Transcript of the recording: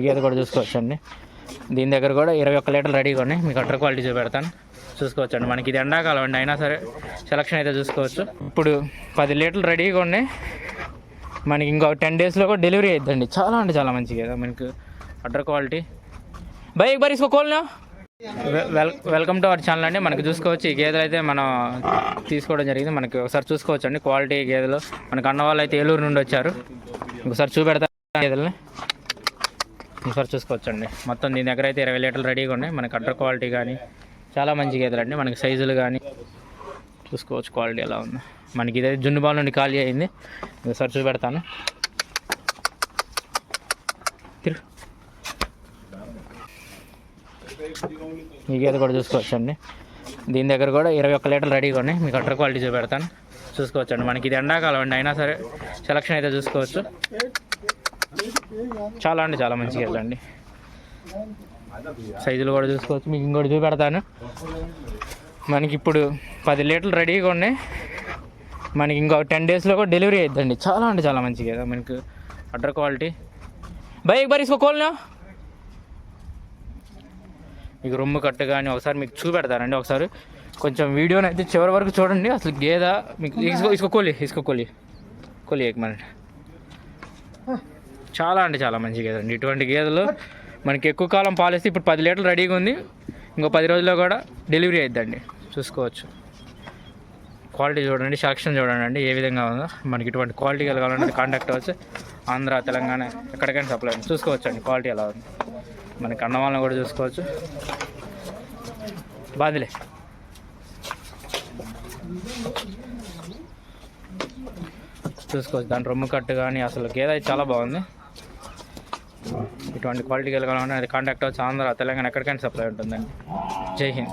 ఈ గేదె కూడా చూసుకోవచ్చండి. దీని దగ్గర కూడా ఇరవై ఒక్క లీటర్లు రెడీగా ఉన్నాయి. మీకు అటర్ క్వాలిటీ చూపెడతాను. చూసుకోవచ్చండి. మనకి ఇది ఎండాకాలం అండి. అయినా సరే సెలక్షన్ అయితే చూసుకోవచ్చు. ఇప్పుడు పది లీటర్లు రెడీగా ఉన్నాయి. మనకి ఇంకో టెన్ డేస్లో కూడా డెలివరీ అయిద్దండి. చాలా అంటే చాలా మంచి గేదె మనకు అటర్ క్వాలిటీ. బైక్ బరీసుకో కోల్నా? Well welcome to our channel అండి. మనకి చూసుకోవచ్చు. ఈ గేదెలు అయితే మనం తీసుకోవడం జరిగింది. మనకి ఒకసారి చూసుకోవచ్చు అండి క్వాలిటీ గేదెలు. మనకు అన్న వాళ్ళు అయితే ఏలూరు నుండి వచ్చారు. ఒకసారి చూపెడతా గేదెలని. ఒకసారి చూసుకోవచ్చండి. మొత్తం దీని దగ్గర అయితే ఇరవై లీటర్లు రెడీగా ఉన్నాయి. మనకి అడ్డర్ క్వాలిటీ కానీ చాలా మంచి గేదెలండి మనకి సైజులు కానీ చూసుకోవచ్చు క్వాలిటీ ఎలా ఉంది. మనకి ఇదే జున్ను బాల్ నుండి ఖాళీ అయింది. ఒకసారి చూపెడతాను. తిరుగు. ఈ గేదె కూడా చూసుకోవచ్చండి. దీని దగ్గర కూడా ఇరవై ఒక్క లీటర్లు రెడీగా ఉన్నాయి. మీకు కట్టర్ క్వాలిటీ చూపెడతాను. చూసుకోవచ్చండి. మనకి ఇది ఎండాకాలం అండి. అయినా సరే సెలక్షన్ అయితే చూసుకోవచ్చు. చాలా అంటే చాలా మంచి వెళ్ళండి. అండి సైజులు కూడా చూసుకోవచ్చు మీకు ఇంకోటి చూపెడతాను. మనకి ఇప్పుడు పది లీటర్లు రెడీగా ఉన్నాయి. మనకి ఇంకో టెన్ డేస్లో కూడా డెలివరీ అయిద్దండి. చాలా అంటే చాలా మంచి కదా మనకు. అటర్ క్వాలిటీ. బైక్ బరీసుకో కోల్నా మీకు రొమ్ము కట్టు కానీ ఒకసారి మీకు చూపెడతానండి ఒకసారి. కొంచెం వీడియోని అయితే చివరి వరకు చూడండి. అసలు గేద మీకు ఇసుకో ఇసుకోకోలి కోలి ఇసుకో కోలి. మన చాలా అంటే చాలా మంచి గేదె అండి. ఇటువంటి గేదెలు మనకి ఎక్కువ కాలం పాలిస్తే ఇప్పుడు పది లీటర్లు రెడీగా ఉంది. ఇంకో పది రోజుల్లో కూడా డెలివరీ అయిద్దండి. చూసుకోవచ్చు. క్వాలిటీ చూడండి సెలక్షన్ చూడండి అండి ఏ విధంగా ఉందో. మనకి ఇటువంటి క్వాలిటీ కలగాలంటే కాంటాక్ట్ అవ్వచ్చు. ఆంధ్ర తెలంగాణ ఎక్కడికైనా సప్లై చూసుకోవచ్చు అండి క్వాలిటీ ఎలా ఉంది. మనకి అన్నవాళ్ళని కూడా చూసుకోవచ్చు. బాధలే చూసుకోవచ్చు. దాని రొమ్ము కట్టు కానీ అసలు గేదె అయితే చాలా బాగుంది. ఇటువంటి క్వాలిటీ కలగాలంటే అది కాంటాక్ట్ అవచ్చు ఆంధ్ర తెలంగాణ ఎక్కడికైనా సప్లై ఉంటుందండి. జై హింద్.